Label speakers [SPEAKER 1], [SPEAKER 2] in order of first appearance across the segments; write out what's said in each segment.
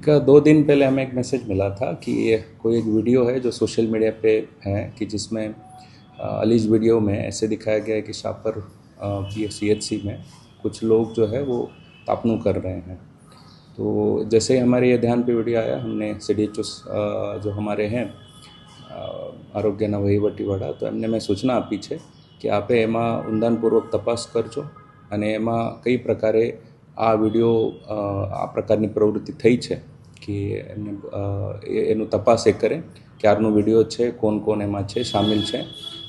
[SPEAKER 1] एक दो दिन पहले हमें एक मैसेज मिला था कि ये कोई एक वीडियो है जो सोशल मीडिया पे है कि जिसमें अलीज वीडियो में ऐसे दिखाया गया है कि शापर पी सी एच सी में कुछ लोग जो है वो तापनू कर रहे हैं तो जैसे ही हमारे ये ध्यान पे वीडियो आया हमने सी डी जो हमारे हैं આરોગ્યના વહીવટીવાળા તો એમને મેં સૂચના આપી છે કે આપે એમાં ઊંડાણપૂર્વક તપાસ કરજો અને એમાં કઈ પ્રકારે આ વિડીયો આ પ્રકારની પ્રવૃત્તિ થઈ છે કે એમને એનું તપાસ એ કરે કે વીડિયો છે, કોણ કોણ એમાં છે, સામેલ છે.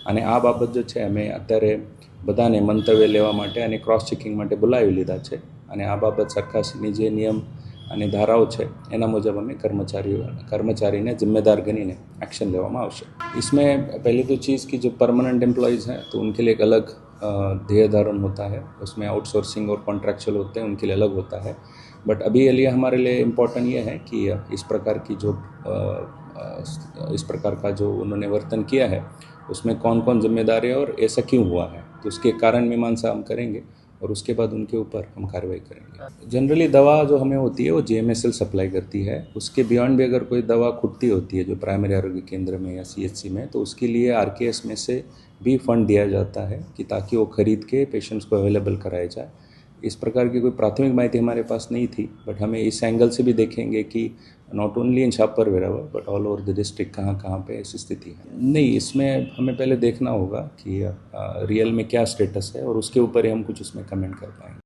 [SPEAKER 1] અને આ બાબત જો છે, અમે અત્યારે બધાને મંતવ્ય લેવા માટે અને ક્રોસ ચેકિંગ માટે બોલાવી લીધા છે. અને આ બાબત સરકારની જે નિયમ અને ધારાઓ છે, એના મુજબ અમે કર્મચારીઓ, કર્મચારીને જિમ્મેદાર ગણીને એક્શન લેવામાં આવશે. इसमें પહેલી તો चीज़ કે જો परमानेंट एम्प्लॉयज़ हैं તો ઉનકે लिए एक अलग ध्येय धारण होता है उसमें आउटसोर्सिंग और कॉन्ट्रैक्चुअल होते हैं उनके लिए अलग होता बट अभी लिए हमारे लिए इम्पोर्टेंट ये है कि इस प्रकार की जो इस प्रकार का जो उन्होंने वर्तन किया है, उसमें कौन कौन जिम्मेदार है और ऐसा क्यों हुआ है? तो उसके कारण मीमांसा हम करेंगे और उसके बाद उनके ऊपर हम कार्रवाई करेंगे। जनरली दवा जो हमें होती है वो जेएमएसएल सप्लाई करती है। उसके बियॉन्ड भी अगर कोई दवा खुटती होती है जो प्राइमरी आरोग्य केंद्र में या सी में तो उसके लिए आर में से भी फंड दिया जाता है कि ताकि वो खरीद के पेशेंट्स को अवेलेबल कराया जाए। इस प्रकार की कोई प्राथमिक माहिती हमारे पास नहीं थी बट हमें इस एंगल से भी देखेंगे कि not only in Chhapar वेरावर but all over the district कहाँ कहाँ पे स्थिति है। नहीं, इसमें हमें पहले देखना होगा कि रियल में क्या स्टेटस है और उसके ऊपर ही हम कुछ उसमें कमेंट कर पाएँगे।